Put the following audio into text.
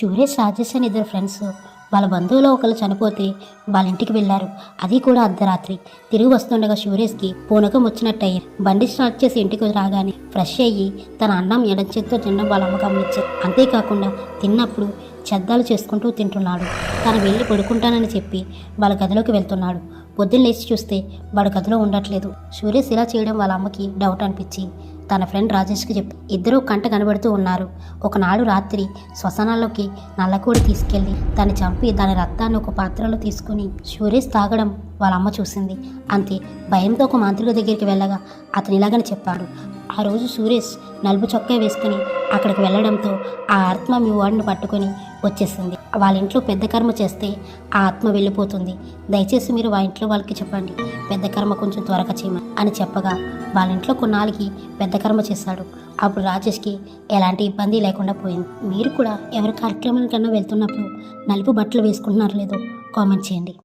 సూరేష్ రాజేష్ అని ఇద్దరు ఫ్రెండ్స్ వాళ్ళ బంధువులో ఒకరు చనిపోతే వాళ్ళ ఇంటికి వెళ్ళారు. అది కూడా అర్ధరాత్రి. తిరిగి వస్తుండగా సూరేష్కి పూనకం వచ్చినట్టయి బండి స్టార్ట్ చేసి ఇంటికి రాగానే ఫ్రెష్ అయ్యి తన అన్నం ఎడం చేతితో తినడం వాళ్ళ అమ్మ గమనించారు అంతేకాకుండా తిన్నప్పుడు చెద్దాలు చేసుకుంటూ తింటున్నాడు. తను వెళ్ళి పడుకుంటానని చెప్పి వాళ్ళ గదిలోకి వెళ్తున్నాడు. పొద్దున్న లేచి చూస్తే వాడు గదిలో ఉండట్లేదు. సురేష్ ఇలా చేయడం వాళ్ళ అమ్మకి డౌట్ అనిపించి తన ఫ్రెండ్ రాజేష్కి చెప్పి. ఇద్దరూ కంట కనబడుతూ ఉన్నారు. ఒకనాడు రాత్రి శ్మశానాల్లోకి నల్లకోడి తీసుకెళ్ళి దాన్ని చంపి దాని రక్తాన్ని ఒక పాత్రలో తీసుకుని సురేష్ తాగడం వాళ్ళ అమ్మ చూసింది. అంతే భయంతో ఒక మంత్రుల దగ్గరికి వెళ్ళగా అతను ఇలాగని చెప్పాడు. ఆ రోజు సురేష్ నలుపు చొక్కా వేసుకుని అక్కడికి వెళ్ళడంతో ఆ ఆత్మ మీ వాడిని పట్టుకొని వచ్చేసింది. వాళ్ళ ఇంట్లో పెద్ద కర్మ చేస్తే ఆ ఆత్మ వెళ్ళిపోతుంది. దయచేసి మీరు వాళ్ళ ఇంట్లో వాళ్ళకి చెప్పండి. పెద్ద కర్మ కొంచెం త్వరగా చేయమని అని చెప్పగా వాళ్ళ ఇంట్లో కొన్నాళ్ళకి పెద్ద కర్మ చేశాడు. అప్పుడు రాజేష్కి ఎలాంటి ఇబ్బంది లేకుండా పోయింది. మీరు కూడా ఎవరి కార్యక్రమానికన్నా వెళ్తున్నప్పుడు నలుపు బట్టలు వేసుకుంటున్నారు లేదో కామెంట్ చేయండి.